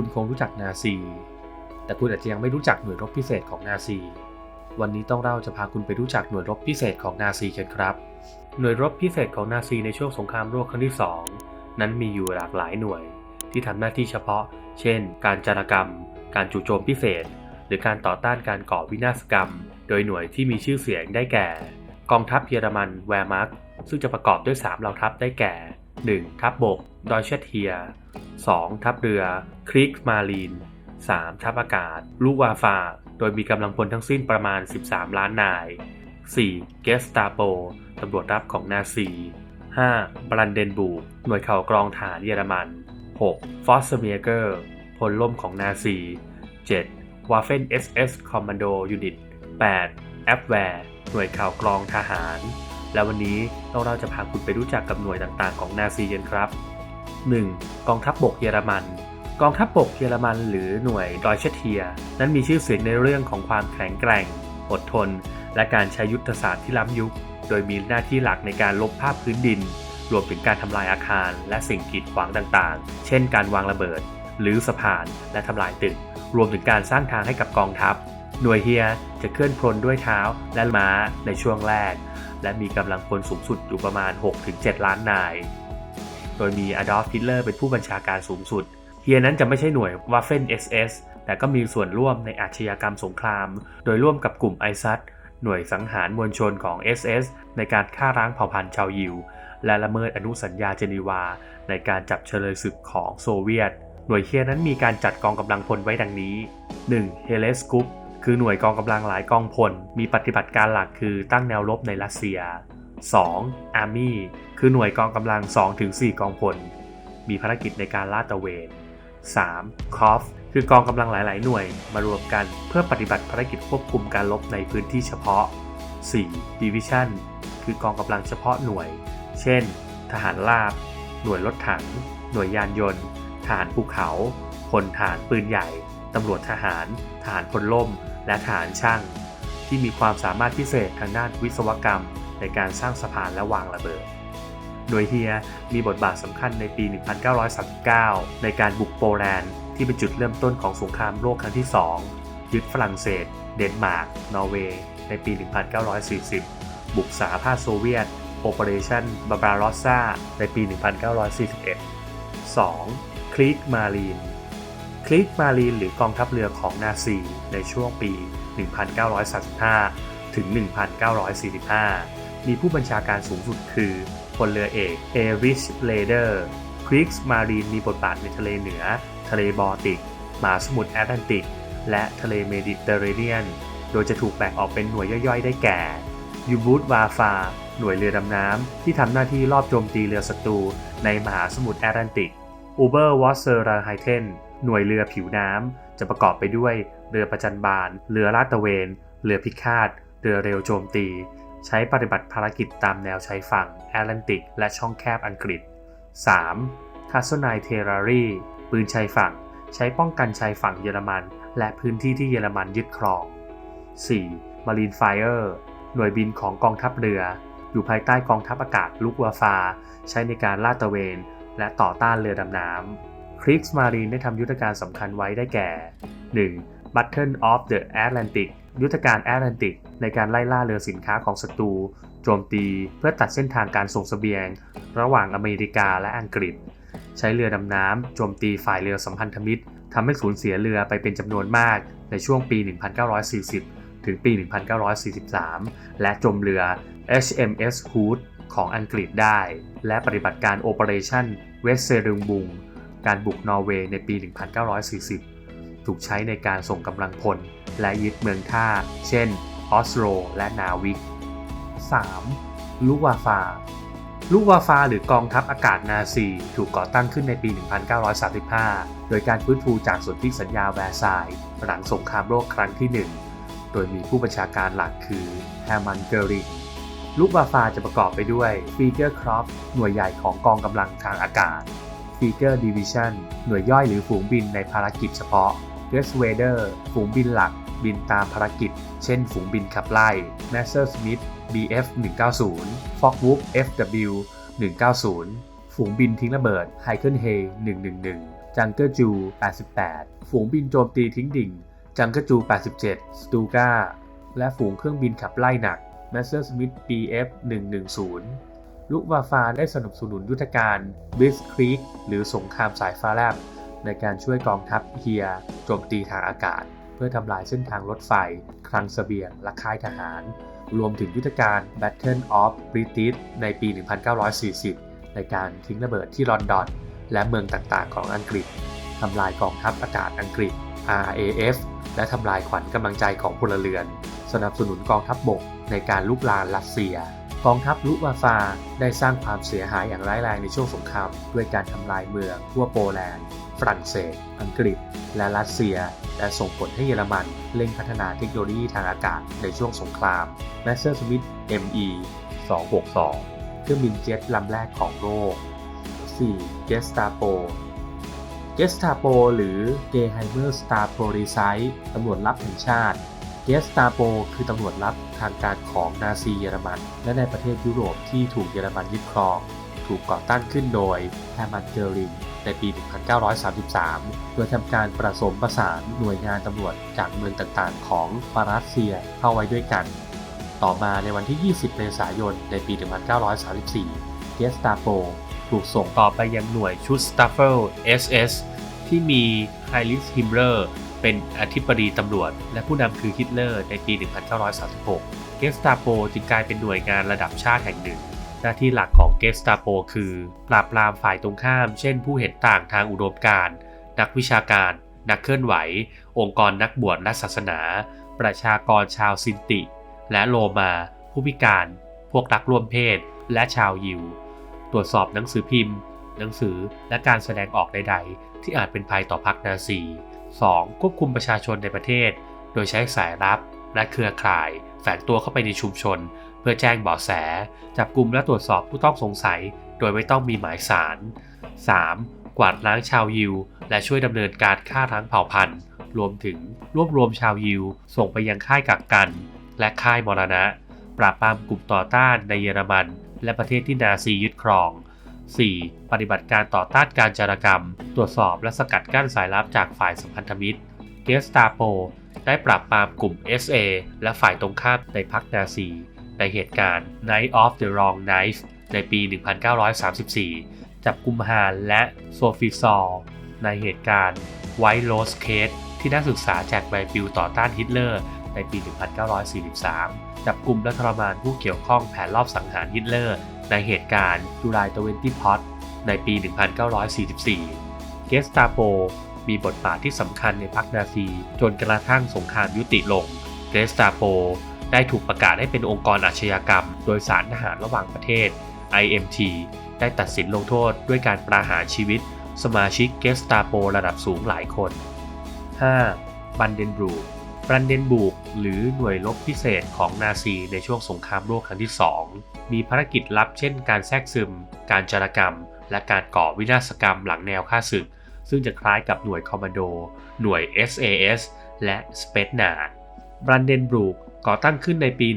คุณคงรู้จักนาซี แต่คุณอาจจะยังไม่รู้จักหน่วยรบพิเศษของนาซี วันนี้ต้องเล่าจะพาคุณไปรู้จักหน่วยรบพิเศษของนาซีกันครับ หน่วยรบพิเศษของนาซีในช่วงสงครามโลกครั้งที่ 2 นั้นมีอยู่หลากหลายหน่วย ที่ทำหน้าที่เฉพาะ เช่น การจารกรรม การจู่โจมพิเศษ หรือการต่อต้านการก่อวินาศกรรม โดยหน่วยที่มีชื่อเสียงได้แก่ กองทัพเยอรมันแวร์มาร์กซึ่งจะประกอบด้วย 3 เหล่าทัพได้แก่ 1. ทัพบบกดอยเชตเฮีย 2. ทัพเรือคริกมารีน 3. ทัพอากาศ ลูกวาฟา โดยมีกำลังพลทั้งสิ้นประมาณ 13 ล้านนาย 4. เกสตาโปตำรวจรับของนาซี 5. บรันเดนบูกหน่วยข่าวกรองฐานเยอรมัน 6. ฟอสเซเมียเกอร์พลล่มของนาซี 7. วาเฟน SS Commando Unit 8. แอปแวร์หน่วยข่าวกรองทหาร และวันนี้เราจะพาคุณไปรู้จักกับหน่วยต่างๆ ของนาซีกันครับ 1. กองทัพบบกเยอรมัน กองทัพบบกเยอรมันหรือหน่วยดอยเชเทีย นั้นมีชื่อเสียงในเรื่องของความแข็งแกร่ง อดทน และการใช้ยุทธศาสตร์ที่ล้ำยุค โดยมีหน้าที่หลักในการลบภาพพื้นดิน รวมถึงการทำลายอาคาร และสิ่งกีดขวางต่างๆ เช่น การวางระเบิด หรือสะพาน และทำลายตึก รวมถึงการสร้างทางให้กับกองทัพ หน่วยเฮียจะเคลื่อนพลด้วยเท้าและม้าในช่วงแรก และมีกำลังพลสูงสุดอยู่ประมาณ 6-7 ล้านนาย โดยมีอดอล์ฟฮิตเลอร์เป็นผู้บัญชาการสูงสุด เฮียนั้นจะไม่ใช่หน่วยวัฟเฟน SS แต่ก็มีส่วนร่วมในอาชญากรรมสงคราม โดยร่วมกับกลุ่มไอซัดหน่วยสังหารมวลชนของ SS ในการฆ่าร้างเผ่าพันธุ์ชาวยิว และละเมิดอนุสัญญาเจนีวา ในการจับเฉลยศึกของโซเวียต หน่วยเฮียนั้นมีการจัดกองกำลังพลไว้ดังนี้ 1. เฮเลสกุป คือหน่วยกองกำลังหลายกองพล มีปฏิบัติการหลักคือตั้งแนวรบในรัสเซีย 2. Army คือหน่วยกองกำลัง 2-4 กองพล มีภารกิจในการลาดตระเวน 3. c o f คือกองกำลังหลาย ๆ หน่วยมารวมกันเพื่อปฏิบัติภารกิจควบคุมการรบในพื้นที่เฉพาะ 4. Division คือกองกำลังเฉพาะหน่วย เช่น ทหารราบ หน่วยรถถัง หน่วยยานยนต์ทหารภูเขา พลทหารปืนใหญ่ ตำรวจทหารทหารพลล่ม และทหารช่างที่มีความสามารถพิเศษทางด้านวิศวกรรม ในการสร้างสะพานและวางระเบิด โดยเฮียมีบทบาทสำคัญในปี 1939 ในการบุกโปแลนด์ที่เป็นจุดเริ่มต้นของสงครามโลกครั้งที่ 2 ยึดฝรั่งเศส เดนมาร์ก นอร์เวย์ ในปี 1940 บุกสหภาพโซเวียต Operation Barbarossa ในปี 1941 2. คลีกมารีน คลีกมารีนหรือกองทัพเรือของนาซีในช่วงปี 1935 ถึง 1945 มีผู้บัญชาการสูงสุดคือพลเรือเอกเอริชเลเดอร์ครีกมารีนมีบทบาทในทะเลเหนือ ทะเลบอลติกมหาสมุทรแอตแลนติก และทะเลเมดิเตอร์เรเนียน โดยจะถูกแบ่งออกเป็นหน่วยย่อยๆ ได้แก่ยูบูตวาฟา หน่วยเรือดำน้ำที่ทำหน้าที่รอบโจมตีเรือศัตรูในมหาสมุทรแอตแลนติกอูเบอร์วอสเซอร์ราไฮเทน หน่วยเรือผิวน้ำจะประกอบไปด้วยเรือประจันบาน เรือลาดตระเวน เรือพิฆาต เรือเร็วโจมตี ใช้ปฏิบัติภารกิจตามแนวชายฝั่งแอตแลนติก และช่องแคบอังกฤษ 3. คาสโซไนเทรารีปืนชายฝั่ง ใช้ป้องกันชายฝั่งเยอรมัน และพื้นที่ที่เยอรมันยึดครอง 4. Marine Fire หน่วยบินของกองทัพเรือ อยู่ภายใต้กองทัพอากาศลูกวาฟา ใช้ในการลาดตระเวน และต่อต้านเรือดำน้ำ คริกส์มารีนได้ทำยุทธการสำคัญไว้ได้แก่ 1. Battle of the Atlantic ยุทธการแอตแลนติกในการไล่ล่าเรือสินค้าของศัตรูโจมตีเพื่อตัดเส้นทางการส่งสเสบียง ระหว่างอเมริกาและอังกฤษ ใช้เรือดำน้ำโจมตีฝ่ายเรือสัมพันธมิตรทำให้สูญเสียเรือไปเป็นจำนวนมากในช่วงปี 1940 ถึงปี 1943 และจมเรือ HMS Hood ของอังกฤษได้ และปฏิบัติการ Operation w e s t e r u n g b u n g การบุกนอร์เวย์ในปี 1940 ถูกใช้ในการส่งกำลังพล และยึดเมืองท่า เช่น ออสโล และนาวิก 3. ลูกวาฟา ลูกวาฟาหรือกองทัพอากาศนาซีถูกก่อตั้งขึ้นในปี 1935 โดยการฟื้นฟูจากสนธิสัญญาแวร์ซายน์หลังสงครามโลกครั้งที่ 1 โดยมีผู้บัญชาการหลักคือแฮมันเกอริงลูกวาฟาจะประกอบไปด้วยฟีเกอร์ครอฟหน่วยใหญ่ของกองกำลังทางอากาศ ฟีเกอร์ดิวิชันหน่วยย่อยหรือฝูงบินในภารกิจเฉพาะเกสเวเดอร์ฝูงบินหลัก บินตามภารกิจ เช่น ฝูงบินขับไล่ m a s s e r Smith BF 190 Focke-Wulf FW 190 ฝูงบินทิ้งระเบิด h i k e n h e 111จจังเกอร์จู88 ฝูงบินโจมตีทิ้งดิ่งจังเกอร์จู87สตูกาและฝูงเครื่องบินขับไล่หนัก m e s s e r s m i t h BF 110 ลุวาฟาได้สนับสนุนยุทธการบิสครีกหรือสงครามสายฟ้าแลบในการช่วยกองทัพเฮียโจมตีทางอากาศ เพื่อทำลายเส้นทางรถไฟ คลังเสบียง และค่ายทหาร รวมถึงยุทธการ Battle of British ในปี 1940 ในการทิ้งระเบิดที่ลอนดอน และเมืองต่างๆ ของอังกฤษทำลายกองทัพอากาศอังกฤษ RAF และทำลายขวัญกำลังใจของพลเรือน สนับสนุนกองทัพบบกในการลุกลานรัสเซีย กองทัพลุวาฟาได้สร้างความเสียหายอย่างร้ายแรงในช่วงสงครามด้วยการทำลายเมืองทั่วโปแลนด์ ฝรั่งเศส อังกฤษ และรัสเซีย และส่งผลให้เยอรมันเร่งพัฒนาเทคโนโลยีทางอากาศในช่วงสงคราม m e s s e r s m i t h ME 262 เครื่องบินเจ็ตลำแรกของโลก 4. Gestapo Gestapo หรือ Geheimer Staatspolizei ตำรวจลับแห่งชาติ Gestapo คือตำรวจลับทางการของนาซีเยอรมัน และในประเทศยุโรปที่ถูกเยอรมันยึดครอง ถูกก่อตั้งขึ้นโดยแฮมันเกอริงในปี 1933 โดยทำการประสมประสานหน่วยงานตำรวจจากเมืองต่างๆ ของปารัสเซียเข้าไว้ด้วยกัน ต่อมาในวันที่ 20 เมษายน ในปี 1934 เกสตาโปถูกส่งต่อไปยังหน่วยชุดสตาฟเฟล SS ที่มีไฮริสฮิมเลอร์ เป็นอธิบดีตำรวจ และผู้นำคือฮิตเลอร์ในปี 1936 เกสตาโปจึงกลายเป็นหน่วยงานระดับชาติแห่งหนึ่ง หน้าที่หลักของเกสตาโปคือปราบปรามฝ่ายตรงข้าม เช่นผู้เห็นต่างทางอุดมการณ์นักวิชาการ นักเคลื่อนไหว องค์กรนักบวชและศาสนา ประชากรชาวซินติ และโลมา ผู้พิการ พวกรักร่วมเพศ และชาวยิว ตรวจสอบหนังสือพิมพ์ หนังสือและการแสดงออกใด ๆ ที่อาจเป็นภัยต่อพรรคนาซี 2. ควบคุมประชาชนในประเทศ โดยใช้สายลับ และเครือข่าย แฝงตัวเข้าไปในชุมชน เพื่อแจ้งเบาะแส จับกลุ่มและตรวจสอบผู้ต้องสงสัย โดยไม่ต้องมีหมายสาร 3. กวาดล้างชาวยิว และช่วยดำเนินการฆ่าทั้งเผ่าพันธุ์ รวมถึงรวบรวมชาวยิว ส่งไปยังค่ายกักกัน และค่ายมรณะ ปราบปรามกลุ่มต่อต้านในเยอรมัน และประเทศที่นาซียึดครอง 4. ปฏิบัติการต่อต้านการจารกรรม ตรวจสอบและสกัดกั้นสายลับจากฝ่ายสัมพันธมิตรเกสตาโปได้ปราบปรามกลุ่ม SA และฝ่ายตรงข้ามในพรรคนาซี ในเหตุการณ์ Night of the Wrong Knife ในปี 1934 จับกุมฮานและโซฟิซอลในเหตุการณ์ White Rose Case ที่นักศึกษาแจกใบปลิวต่อต้านฮิตเลอร์ในปี 1943 จับกลุ่มและทรมานผู้เกี่ยวข้องแผนรอบสังหารฮิตเลอร์ ในเหตุการณ์จุลายตเวนตี้พอตในปี 1944 เกสตาโปมีบทบาทที่สำคัญในพรรคนาซีจนกระทั่งสงครามยุติลง เกสตาโปได้ถูกประกาศให้เป็นองค์กรอาชญากรรม โดยสารทหารระหว่างประเทศ IMT ได้ตัดสินลงโทษด้วยการประหารชีวิต สมาชิกเกสตาโประดับสูงหลายคน 5. บันเดนบรู กบันเดนบูกหรือหน่วยรบพิเศษของนาซีในช่วงสงครามโลกครั้งที่ 2 มีภารกิจลับเช่นการแทรกซึม การจารกรรม และการก่อวินาศกรรมหลังแนวค่าศึก ซึ่งจะคล้ายกับหน่วยคอมมานโด หน่วย SAS และสเปซนาดบันเดนบรูกก่อตั้งขึ้นในปี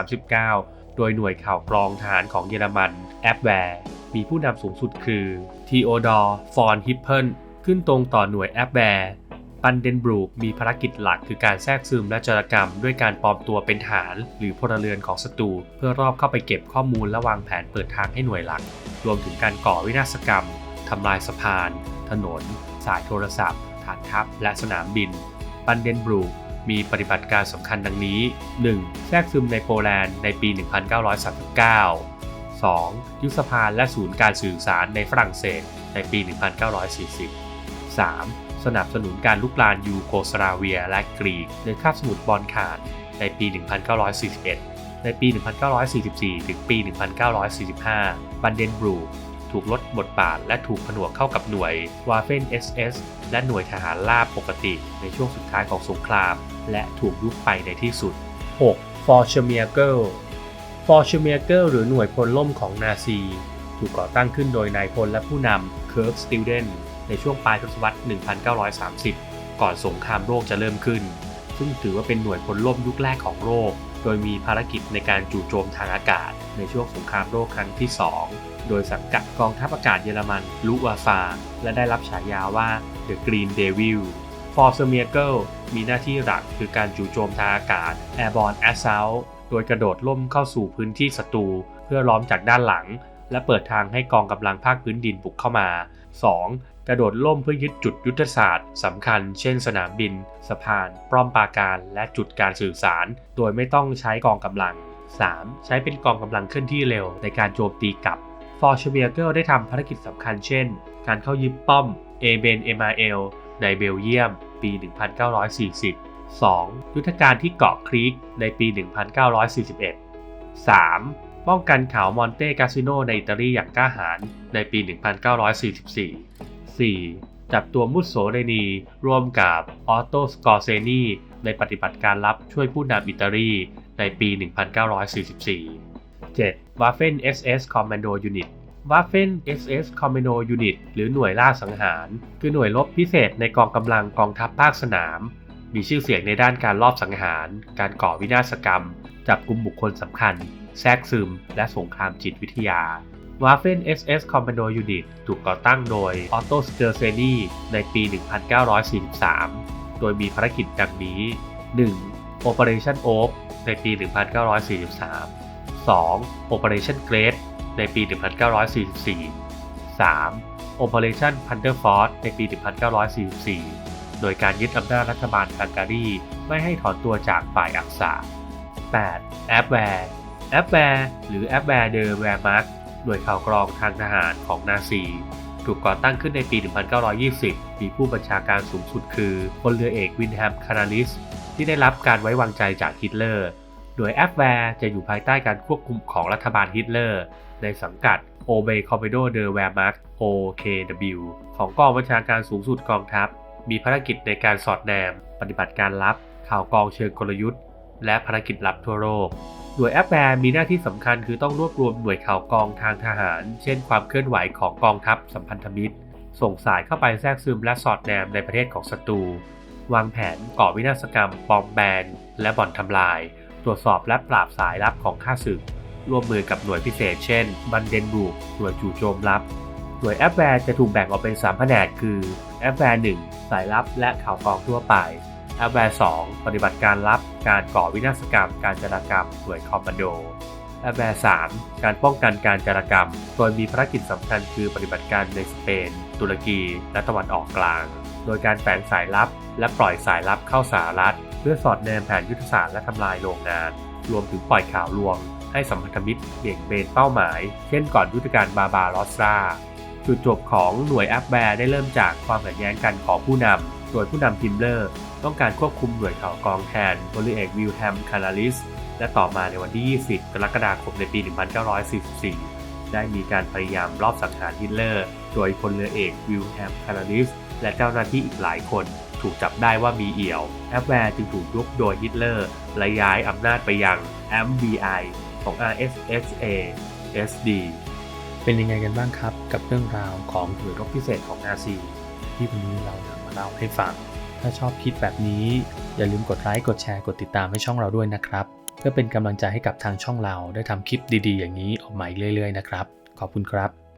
1939 โดยหน่วยข่าวกรองทหารของเยอรมันแอปแวร์มีผู้นำสูงสุดคือทีโอดอร์ ฟอนฮิปเพิลขึ้นตรงต่อหน่วยแอปแวร์ บันเดนบรูกมีภารกิจหลักคือการแทรกซึมและจารกรรม ด้วยการปลอมตัวเป็นฐานหรือพลเรือนของศัตรูเพื่อรอบเข้าไปเก็บข้อมูลและวางแผนเปิดทางให้หน่วยหลัก รวมถึงการก่อวินาศกรรมทำลายสะพาน ถนน สายโทรศัพท์ ฐานทัพ และสนามบินบันเดนบรูกมีปฏิบัติการสำคัญดังนี้ 1. แทรกซึมในโปแลนด์ในปี 1939 2. ยุบสะพานและศูนย์การสื่อสารในฝรั่งเศสในปี 1940 3. สนับสนุนการลุกลานยูโกสลาเวียและกรีกในคาบสมุทรบอลข่านในปี 1941 ในปี 1944 ถึงปี 1945 บันเดนบรูถูกลดบทบาทและถูกผนวกเข้ากับหน่วยวาเฟน SS และหน่วยทหารราบปกติในช่วงสุดท้ายของสงคราม และถูกยุบไปในที่สุด 6. f o r c h e m i e r g e l f o r c h e m i e r g e l หรือหน่วยพลล่มของนาซี ถูกก่อตั้งขึ้นโดยนายพลและผู้นำเคิร์กสติลเดน ในช่วงปลายทศวรรษ 1930 ก่อนสงครามโลกจะเริ่มขึ้น ซึ่งถือว่าเป็นหน่วยพลล่มยุคแรกของโลก โดยมีภารกิจในการจู่โจมทางอากาศ ในช่วงสงครามโลกครั้งที่ 2 โดยสังกัดกองทัพอากาศเยอรมันลูวาฟา และได้รับฉายาว่า The Green Devil ฟอร์เซเมียเกิลมีหน้าที่หลักคือการจู่โจมทางอากาศ Airborne Assault โดยกระโดดล่มเข้าสู่พื้นที่ศัตรูเพื่อล้อมจากด้านหลัง และเปิดทางให้กองกำลังภาคพื้นดินบุกเข้ามา 2. กระโดดล่มเพื่อยึดจุดยุทธศาสตร์สำคัญ เช่นสนามบิน สะพาน ป้อมปราการ และจุดการสื่อสาร โดยไม่ต้องใช้กองกำลัง 3. ใช้เป็นกองกำลังเคลื่อนที่เร็วในการโจมตีกลับ ฟอร์ชเบียเกิลได้ทำภารกิจสำคัญเช่น การเข้ายึดป้อมเอเบนเอมาเอลในเบลเยียม ปี 1940 2. ยุทธการที่เกาะครีกในปี 1941 3. ป้องกันเขามอนเตกาซิโนในอิตาลีอย่างกล้าหาญในปี 1944 4. จับตัวมุสโสเรนีร่วมกับออตโตสกอร์เซนีในปฏิบัติการลับช่วยผู้นำอิตาลีในปี 1944 7. Waffen SS Commando Unit Waffen SS Commando Unit หรือหน่วยล่าสังหาร คือหน่วยรบพิเศษในกองกำลังกองทัพภาคสนาม มีชื่อเสียงในด้านการลอบสังหาร การก่อวินาศกรรม จับกลุ่มบุคคลสำคัญ แทรกซึม และสงครามจิตวิทยา Waffen SS Commando Unit ถูกก่อตั้งโดย Otto s t e r z e n i ในปี 1943 โดยมีภารกิจดังนี้ 1. Operation Oak ในปี 1943 2. Operation Great ในปี 1944 3. Operation Thunder Force ในปี 1944 โดยการยึดอำนาจรัฐบาลฮังการีไม่ให้ถอนตัวจากฝ่ายอักษา 8. แอปแวร์แอปแวร์หรือแอปแวร์เดอแวร์มาร์ก หน่วยข่าวกรองทางทหารของนาซีถูกก่อตั้งขึ้นในปี 1920 มีผู้บัญชาการสูงสุดคือพลเรือเอกวินแฮม คานาลิส ที่ได้รับการไว้วางใจจากฮิตเลอร์ โดยแอปแวร์จะอยู่ภายใต้การควบคุมของรัฐบาลฮิตเลอร์ ในสังกัด o b e c o m m a n d o de Wehrmacht OKW ของกองบัญชาการสูงสุดกองทัพ มีภารกิจในการสอดแนม ปฏิบัติการลับ ข่าวกองเชิงกลยุทธ์ และภารกิจลับทั่วโลกหน่วยแอปแวร์มีหน้าที่สำคัญคือต้องรวบรวมหน่วยข่าวกองทางทหาร เช่นความเคลื่อนไหวของกองทัพสัมพันธมิตร ส่งสายเข้าไปแทรกซึมและสอดแนมในประเทศของศัตรู วางแผนก่อวินาศกรรม ปลอมแบนและบ่อนทำลาย ตรวจสอบและปราบสายลับของข้าศึก ร่วมมือกับหน่วยพิเศษเช่น บันเดนบูกหน่วยจู่โจมลับ หน่วยแอปแวร์จะถูกแบ่งออกเป็น 3 แผนกคือแอปแวร์1สายลับและข่าวกรองทั่วไป แอปแวร์2ปฏิบัติการลับการก่อวินาศกรรม การจารกรรมหน่วยคอมมานโดแอปแวร์3การป้องกันการจารกรรม โดยมีภารกิจสำคัญคือปฏิบัติการในสเปน ตุรกี และตะวันออกกลาง โดยการแฝงสายลับ และปล่อยสายลับเข้าสหรัฐ เพื่อสอดแนมแผนยุทธศาสตร์และทำลายโรงงาน รวมถึงปล่อยข่าวลวง ให้สัมพันธมิตรเบี่ยงเบนเป้าหมาย เช่นก่อนยุทธการบาบาลอสซาจุดจบของหน่วยแอปแวร์ได้เริ่มจากความขัดแย้งกันของผู้นำ โดยผู้นำทิมเลอร์ ต้องการควบคุมหน่วยข่าวกองแทนพลเรือเอกวิลแฮมคานาลิส และต่อมาในวันที่ 20 กรกฎาคมในปี 1944 ได้มีการพยายามรอบสังหารฮิตเลอร์ โดยพลเรือเอกวิลแฮมคานาลิส และเจ้าหน้าที่อีกหลายคนถูกจับได้ว่ามีเอี่ยวแอปแวร์จึงถูกยุบโดยฮิตเลอร์และย้ายอำนาจไปยัง MBI ของ RSSA SD เป็นยังไงกันบ้างครับกับเรื่องราวของหน่วยรบพิเศษของนาซีที่วันนี้เรานำมา เล่าให้ฟัง ถ้าชอบคิดแบบนี้ อย่าลืมกดไลค์กดแชร์กดติดตามให้ช่องเราด้วยนะครับ เพื่อเป็นกำลังใจให้กับทางช่องเราได้ทำคลิปดีๆ อย่างนี้ออกมาอีกเรื่อยๆนะครับ ขอบคุณครับ